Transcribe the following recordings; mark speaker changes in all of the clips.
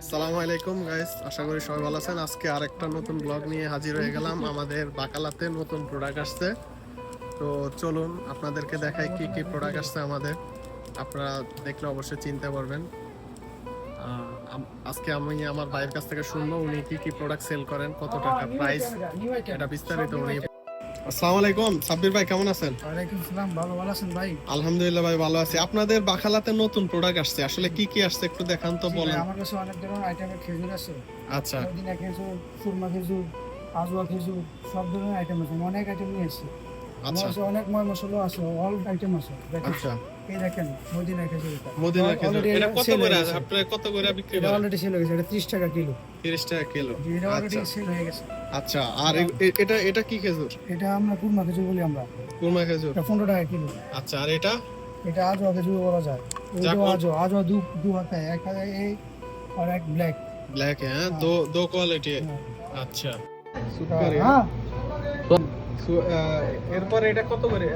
Speaker 1: আসসালামু আলাইকুম গাইস আশা করি সবাই ভালো আছেন। আজকে আরেকটা নতুন ব্লগ নিয়ে হাজির হয়ে গেলাম। আমাদের বাকালাতে নতুন প্রোডাক্ট আসছে। তো চলুন, আপনাদেরকে দেখাই কি কি প্রোডাক্ট আসছে আমাদের। আপনারা দেখলে অবশ্যই চিনতে পারবেন। আজকে আমি আমার ভাইয়ের কাছ থেকে শুনব উনি কি কি প্রোডাক্ট সেল করেন, কত টাকা প্রাইস এটা বিস্তারিত উনি আসসালামু আলাইকুম সাব্বির ভাই কেমন আছেন?
Speaker 2: ওয়ালাইকুম সালাম ভালো ভালো আছেন ভাই?
Speaker 1: আলহামদুলিল্লাহ ভাই ভালো আছি। আপনাদের বাখালাতে নতুন প্রোডাক্ট আসছে আসলে কি কি আসছে একটু দেখান তো বলেন।
Speaker 2: আমার কাছে অনেক ধরনের আইটেমের খেজুর আছে।
Speaker 1: আচ্ছা।
Speaker 2: মদিনা খেজুর সুরমা খেজুর আজওয়া খেজুর সব ধরনের আইটেম আছে অনেক আইটেম নিয়ে এসেছি।
Speaker 1: আচ্ছা।
Speaker 2: কাছে অনেক ময় মশলা আছে অল আইটেম আছে।
Speaker 1: আচ্ছা।
Speaker 2: এই দেখেন মদিনা খেজুর
Speaker 1: মদিনা খেজুর এটা কত করে
Speaker 2: গেছে।
Speaker 1: আপনার কত করে বিক্রি করেন?
Speaker 2: অলরেডি সেল হয়ে গেছে এটা 30 টাকা কিলো।
Speaker 1: 30 টাকা কিলো।
Speaker 2: জি, এটা অলরেডি
Speaker 1: আচ্ছা।
Speaker 2: সেল হয়ে গেছে।
Speaker 1: আচ্ছা আর এ- এ- এটা এটা কি খেজুর?
Speaker 2: এটা আমরা কুরমা খেজুর বলি আমরা।
Speaker 1: কুরমা খেজুর।
Speaker 2: এটা 15 টাকা কিলো।
Speaker 1: আচ্ছা আর এটা?
Speaker 2: এটা খেজুর বলা যায়। দু দু হাতে এক হাতে এই আর এক ব্ল্যাক
Speaker 1: ব্ল্যাক হ্যাঁ দো দো কোয়ালিটি আচ্ছা। সুপারি
Speaker 2: হ্যাঁ।
Speaker 1: এরপর এটা কত করে?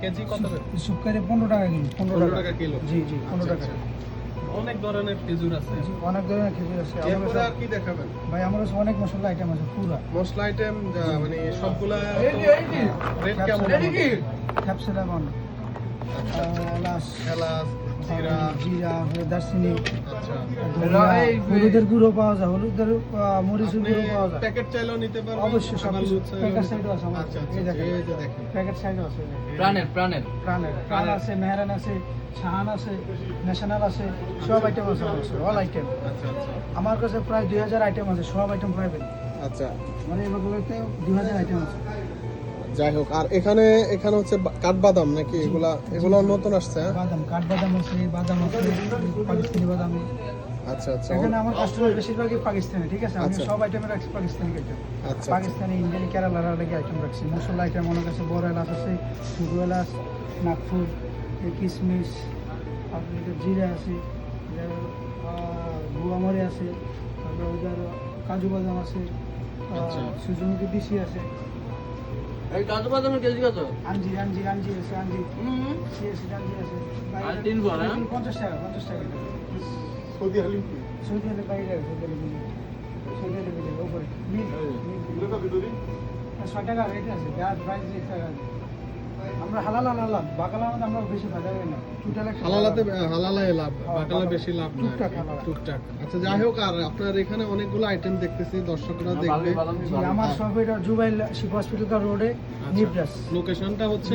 Speaker 1: কেজি কত করে?
Speaker 2: শুকারে পনেরো টাকা কিলো পনেরো
Speaker 1: 15
Speaker 2: টাকা।
Speaker 1: কিলো।
Speaker 2: জি জি পনেরো
Speaker 1: আচ্ছা,
Speaker 2: টাকা।
Speaker 1: আচ্ছা। অনেক ধরনের খেজুর আছে।
Speaker 2: অনেক ধরনের খেজুর আছে।
Speaker 1: এরপরে আর কি দেখাবেন?
Speaker 2: ভাই আমার কাছে অনেক মশলা আইটেম আছে পুরা।
Speaker 1: মশলা আইটেম মানে সবগুলা রেট কেমন?
Speaker 2: এলাচ
Speaker 1: এলাচ জিরা।
Speaker 2: জিরা দারচিনি।
Speaker 1: আচ্ছা।
Speaker 2: হলুদের গুঁড়ো পাওয়া যায় হলুদের আহ, মরিচের গুঁড়ো পাওয়া যায়।
Speaker 1: প্যাকেট চাইলেও নিতে পারবেন
Speaker 2: অবশ্যই সব কিছু। প্যাকেট সাইডও আছে আমার।
Speaker 1: আচ্ছা
Speaker 2: কাছে।
Speaker 1: আচ্ছা
Speaker 2: এই দেখেন।
Speaker 1: এই
Speaker 2: প্যাকেট সাইডও আছে
Speaker 3: প্রাণের প্রাণের।
Speaker 2: প্রাণের প্রাণ আছে মেহরান আছে শাহান আছে ন্যাশনাল আছে সব আইটেম আছে অল আইটেম
Speaker 1: আচ্ছা আচ্ছা।
Speaker 2: আমার কাছে প্রায় দুই হাজার আইটেম আছে সব আইটেম পাইবেন
Speaker 1: আচ্ছা।
Speaker 2: মানে এগুলোতে দুই হাজার আইটেম আছে।
Speaker 1: যাই হোক আর এখানে এখানে হচ্ছে কাঠবাদাম নাকি? এগুলা এগুলো নতুন আসছে হ্যাঁ?
Speaker 2: বাদাম কাঠবাদাম আছে বাদাম আছে পাকিস্তানি বাদাম
Speaker 1: আচ্ছা আচ্ছা।
Speaker 2: এখানে আমার কাস্টমার বেশিরভাগই পাকিস্তানি ঠিক আছে? আমি
Speaker 1: আচ্ছা।
Speaker 2: সব আইটেমে রাখছি পাকিস্তানি আইটেম
Speaker 1: আচ্ছা
Speaker 2: পাকিস্তানি ইন্ডিয়ান কেরালার আলাদা আইটেম রাখছি। মশলা আইটেম আমার কাছে বড় এলাচ আছে ছোটো এলাচ নাগপুর কিশমিশ এটা জিরা আছে গুয়ামরি আছে তারপরে ওদের কাজু বাদাম আছে
Speaker 1: আচ্ছা।
Speaker 2: সূর্যমুখী বিশি আছে।
Speaker 3: এই কাজু বাদামের কেজি কত
Speaker 2: আঞ্জির আঞ্জির আঞ্জির আছে আঞ্জির
Speaker 3: হুম
Speaker 2: সিএসি আঞ্জির আছে
Speaker 3: আর তিন ফোর, হ্যাঁ?
Speaker 2: পঞ্চাশ টাকা পঞ্চাশ টাকা।
Speaker 1: সৌদি হালিম
Speaker 2: সৌদি আরব বাইরে সৌদি আরব সৌদি আরব উপরে মিল টাকা রেট আছে। যার প্রাইস রেট টাকা আছে। আমরা হালাল হালাল বাকালা আমাদের আমরা বেশি ফায়দা করি না।
Speaker 1: হালালাতে হালালায় লাভ
Speaker 2: হ্যাঁ,
Speaker 1: বাকালা। বেশি লাভ
Speaker 2: টুকটাক
Speaker 1: টুকটাক। আচ্ছা যাই হোক আর আপনার এখানে অনেকগুলো আইটেম দেখতেছি দর্শকরা দেখবে।
Speaker 2: আমার সব এটা জুবাইল শিফা হসপিটাল রোডে
Speaker 1: লোকেশনটা হচ্ছে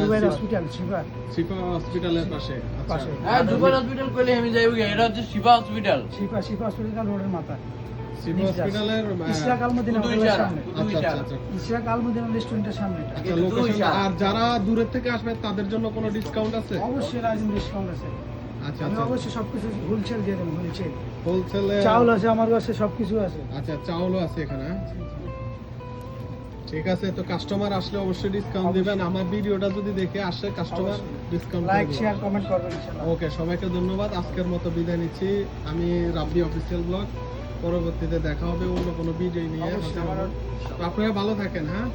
Speaker 2: জুবাইল হসপিটাল শিফা।
Speaker 1: শিফা হসপিটালের পাশে। আচ্ছা।
Speaker 2: পাশে।
Speaker 3: হ্যাঁ হসপিটাল কইলে আমি যাইব এটা হচ্ছে শিবা হসপিটাল
Speaker 2: শিফা শিফা হসপিটাল রোডের মাথা
Speaker 1: আচ্ছা আচ্ছা আচ্ছা। আচ্ছা। আর যারা দূরের থেকে আসবে তাদের জন্য কোনো ডিসকাউন্ট আছে?
Speaker 2: অবশ্যই রাজিন ডিসকাউন্ট আছে।
Speaker 1: আচ্ছা আচ্ছা।
Speaker 2: অবশ্যই সবকিছু হোলসেল দিয়ে দেবো হোলসেল
Speaker 1: হোলসেলে
Speaker 2: চাউল আছে আমার কাছে সবকিছু আছে।
Speaker 1: আচ্ছা চাউলও আছে এখানে হ্যাঁ? ঠিক আছে তো কাস্টমার আসলে অবশ্যই ডিসকাউন্ট দিবেন। আমার ভিডিওটা যদি দেখে আসে customer discount
Speaker 2: like share comment করবেন ইনশাআল্লাহ।
Speaker 1: ওকে সবাইকে ধন্যবাদ। আজকের মতো বিদায় নিচ্ছি। আমি রাব্বি অফিসিয়াল ব্লগ পরবর্তীতে দেখা হবে অন্য কোনো ভিডিও নিয়ে। আপনারা ভালো থাকেন হ্যাঁ?